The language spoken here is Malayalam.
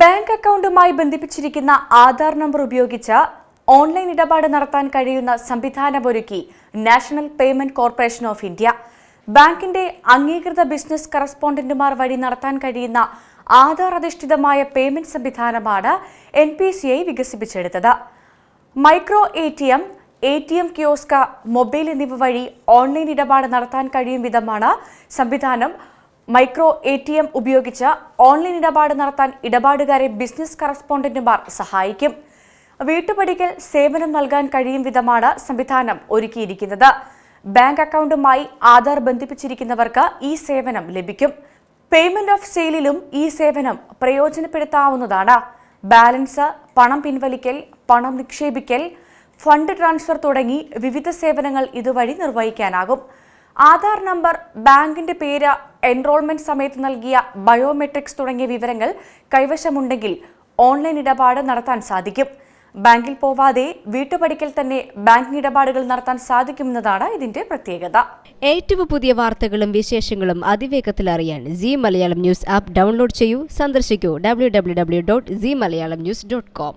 ബാങ്ക് അക്കൗണ്ടുമായി ബന്ധിപ്പിച്ചിരിക്കുന്ന ആധാർ നമ്പർ ഉപയോഗിച്ച് ഓൺലൈൻ ഇടപാട് നടത്താൻ കഴിയുന്ന സംവിധാനമൊരുക്കി national payment corporation of India. ബാങ്കിന്റെ അംഗീകൃത ബിസിനസ് കറസ്പോണ്ടന്റുമാർ വഴി നടത്താൻ കഴിയുന്ന ആധാർ അധിഷ്ഠിതമായ പേയ്മെന്റ് സംവിധാനമാണ് എൻ പി സി ഐ വികസിപ്പിച്ചെടുത്തത്. Micro A T M A T M kiosk mobile എന്നിവ വഴി ഓൺലൈൻ ഇടപാട് നടത്താൻ കഴിയും വിധമാണ് സംവിധാനം മൈക്രോ എ ടി എം ഉപയോഗിച്ച് ഓൺലൈൻ ഇടപാട് നടത്താൻ ഇടപാടുകാരെ ബിസിനസ് കറസ്പോണ്ടന്റുമാർ സഹായിക്കും. വീട്ടുപടിക്കൽ സേവനം നൽകാൻ കഴിയും വിധമാണ് സംവിധാനം ഒരുക്കിയിരിക്കുന്നത്. ബാങ്ക് അക്കൗണ്ടുമായി ആധാർ ബന്ധിപ്പിച്ചിരിക്കുന്നവർക്ക് ഈ സേവനം ലഭിക്കും. പേയ്മെന്റ് ഓഫ് സെയിലിലും ഈ സേവനം പ്രയോജനപ്പെടുത്താവുന്നതാണ്. ബാലൻസ് പണം പിൻവലിക്കൽ പണം നിക്ഷേപിക്കൽ ഫണ്ട് ട്രാൻസ്ഫർ തുടങ്ങി വിവിധ സേവനങ്ങൾ ഇതുവഴി നിർവഹിക്കാനാകും. ആധാർ നമ്പർ ബാങ്കിന്റെ പേര് എൻറോൾമെന്റ് സമയത്ത് നൽകിയ ബയോമെട്രിക്സ് തുടങ്ങിയ വിവരങ്ങൾ കൈവശമുണ്ടെങ്കിൽ ഓൺലൈൻ ഇടപാട് നടത്താൻ സാധിക്കും. ബാങ്കിൽ പോവാതെ വീട്ടുപടിക്കൽ തന്നെ ബാങ്കിംഗ് ഇടപാടുകൾ നടത്താൻ സാധിക്കുമെന്നതാണ് ഇതിന്റെ പ്രത്യേകത. ഏറ്റവും പുതിയ വാർത്തകളും വിശേഷങ്ങളും അതിവേഗത്തിൽ അറിയാൻ Zee Malayalam news app download ചെയ്യൂ. സന്ദർശിക്കൂ W W W dot Zee Malayalam news dot com